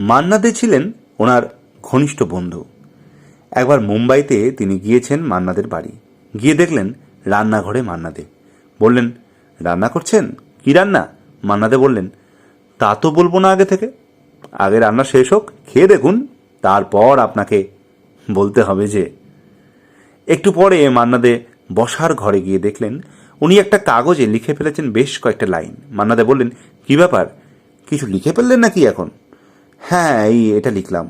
মান্না দে ছিলেন ওনার ঘনিষ্ঠ বন্ধু। একবার মুম্বাইতে তিনি গিয়েছেন মান্নাদের বাড়ি। গিয়ে দেখলেন রান্নাঘরে মান্না দে বললেন, রান্না করছেন? কি রান্না? মান্নাদে বললেন, তা তো বলব না আগে থেকে। আগে রান্না শেষ হোক, খেয়ে দেখুন। তারপর আপনাকে বলতে হবে যে। একটু পরে মান্নাদে বসার ঘরে গিয়ে দেখলেন উনি একটা কাগজে লিখে ফেলেছেন বেশ কয়েকটা লাইন। মান্নাদে বললেন, কি ব্যাপার? কিছু লিখে ফেললেন নাকি এখন? হ্যাঁ এই এটা লিখলাম।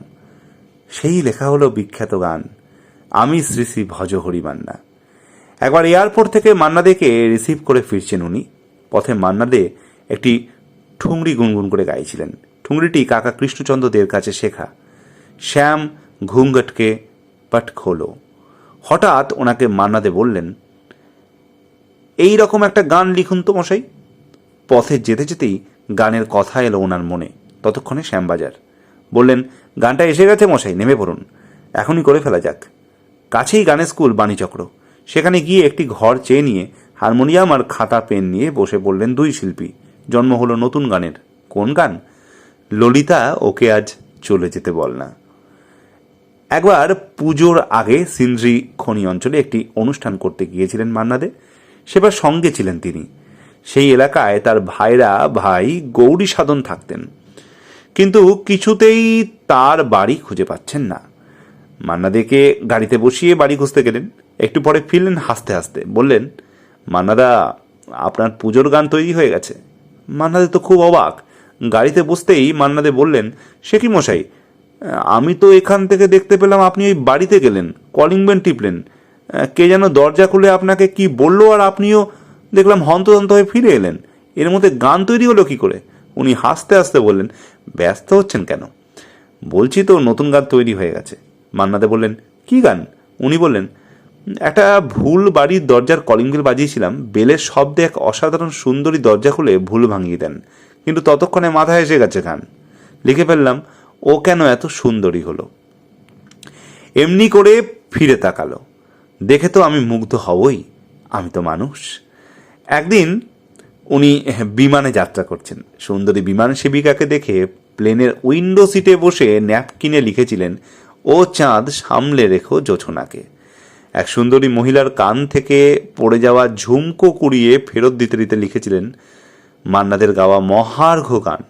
সেই লেখা হলো বিখ্যাত গান, আমি শ্রী শ্রী ভজ হরি মান্না একবার এয়ারপোর্ট থেকে মান্না মান্নাদেকে রিসিভ করে ফিরছেন উনি। পথে মান্নাদে একটি ঠুংরি গুনগুন করে গাইছিলেন। ঠুংরিটি কাকা কৃষ্ণচন্দ্র দের কাছে শেখা। শ্যাম ঘুঙ্গটকে পট খোলো। হঠাৎ ওনাকে মান্নাদে বললেন, এই রকম একটা গান লিখুন তো মশাই। পথে যেতে যেতেই গানের কথা এলো ওনার মনে। ততক্ষণে শ্যামবাজার। বললেন, গানটা এসে গেছে মশাই, নেমে পড়ুন। এখনই করে ফেলা যাক। কাছেই গানের স্কুল, বাণীচক্র। সেখানে গিয়ে একটি ঘর চেয়ে নিয়ে হারমোনিয়াম আর খাতা, পেন নিয়ে বসে বললেন দুই শিল্পী। জন্ম হলো নতুন গানের। কোন গান? ললিতা, ওকে আজ চলে যেতে বল না। একবার পুজোর আগে সিন্দ্রি খনি অঞ্চলে একটি অনুষ্ঠান করতে গিয়েছিলেন মান্নাদে। সেবার সঙ্গে ছিলেন তিনি। সেই এলাকায় তার ভাইরা, ভাই গৌরী সাধন থাকতেন। কিন্তু কিছুতেই তার বাড়ি খুঁজে পাচ্ছেন না। মান্নাদেকে গাড়িতে বসিয়ে বাড়ি খুঁজতে গেলেন। একটু পরে ফিরলেন হাসতে হাসতে। বললেন, মান্নাদা, আপনার পুজোর গান তৈরি হয়ে গেছে। মান্নাদে তো খুব অবাক। গাড়িতে বসতেই মান্নাদে বললেন, সে কি মশাই? আমি তো এখান থেকে দেখতে পেলাম আপনি ওই বাড়িতে গেলেন, কলিং বেল টিপলেন। কে যেন দরজা খুলে আপনাকে কি বলল আর আপনিও দেখলাম হন্তদন্ত হয়ে ফিরে এলেন। এর মধ্যে গান তৈরি হলো কি করে? উনি হাসতে হাসতে বললেন, ব্যস্ত হচ্ছেন কেন? বলছি তো, নতুন গান তৈরি হয়ে গেছে। মান্নাদে বললেন, কি গান? উনি বললেন, একটা ভুল বাড়ির দরজার কলিং বেল বাজিয়েছিলাম, বেলের শব্দে এক অসাধারণ সুন্দরী দরজা খুলে ভুল ভাঙিয়ে দেন, কিন্তু ততক্ষণে মাথায় এসে গেছে গান। লিখে ফেললাম, ও কেন এত সুন্দরী হলো? এমনি করে ফিরে তাকালো। দেখে তো আমি মুগ্ধ হবই, আমি তো মানুষ। একদিন উনি বিমানে যাত্রা করছেন। সুন্দরী বিমান সেবিকাকে দেখে প্লেনের উইন্ডো সিটে বসে ন্যাপকিনে লিখেছিলেন, ও চাঁদ, সামলে রেখো জোছনাকে এক সুন্দরী মহিলার কান থেকে পড়ে যাওয়া ঝুমকো কুড়িয়ে ফেরত দিতে দিতে লিখেছিলেন, মান্নাদের গাওয়া মহার্ঘ গান।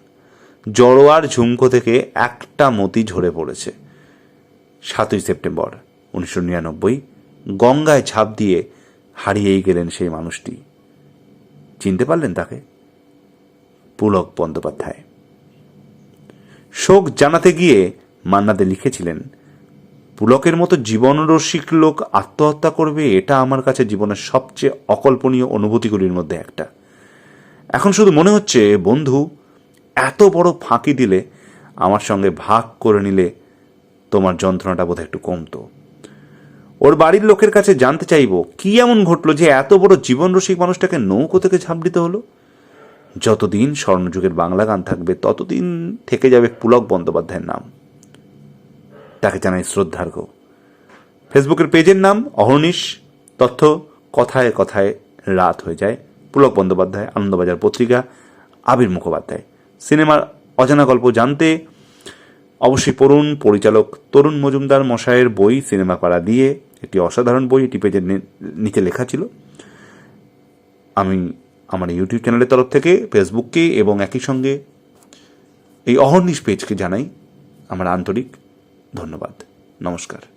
জড়োয়ার ঝুমকো থেকে একটা মতি ঝরে পড়েছে। সাতই সেপ্টেম্বর, উনিশশো নিরানব্বই, গঙ্গায় ঝাঁপ দিয়ে হারিয়েই গেলেন সেই মানুষটি। চিনতে পারলেন তাকে? পুলক বন্দ্যোপাধ্যায়। শোক জানাতে গিয়ে মান্নাদে লিখেছিলেন, পুলকের মতো জীবনরসিক লোক আত্মহত্যা করবে, এটা আমার কাছে জীবনের সবচেয়ে অকল্পনীয় অনুভূতিগুলির মধ্যে একটা। এখন শুধু মনে হচ্ছে, বন্ধু, এত বড় ফাঁকি দিলে আমার সঙ্গে ভাগ করে নিলে তোমার যন্ত্রণাটা বোধহয় একটু কমতো। ওর বাড়ির লোকের কাছে জানতে চাইব, কি এমন ঘটলো যে এত বড় জীবনরসিক মানুষটাকে নৌকো থেকে ঝাঁপ দিতে হলো? যতদিন স্বর্ণযুগের বাংলা গান থাকবে, ততদিন থেকে যাবে পুলক বন্দ্যোপাধ্যায়ের নাম। তাকে জানাই শ্রদ্ধার্ঘ ফেসবুকের পেজের নাম, অহর্নিশ, তথ্য, কথায় কথায় রাত হয়ে যায়। পুলক বন্দ্যোপাধ্যায়, আনন্দবাজার পত্রিকা, আবির মুখোপাধ্যায়। সিনেমার অজানা গল্প জানতে অবশ্যই পড়ুন। পরিচালক তরুণ মজুমদার মশায়ের বই সিনেমা পাড়া দিয়ে একটি অসাধারণ বই এটি পেজের নিচে লেখা ছিল। আমি আমার ইউটিউব চ্যানেলের তরফ থেকে ফেসবুককে এবং একই সঙ্গে এই অহর্নিশ পেজকে জানাই আমার আন্তরিক ধন্যবাদ। নমস্কার।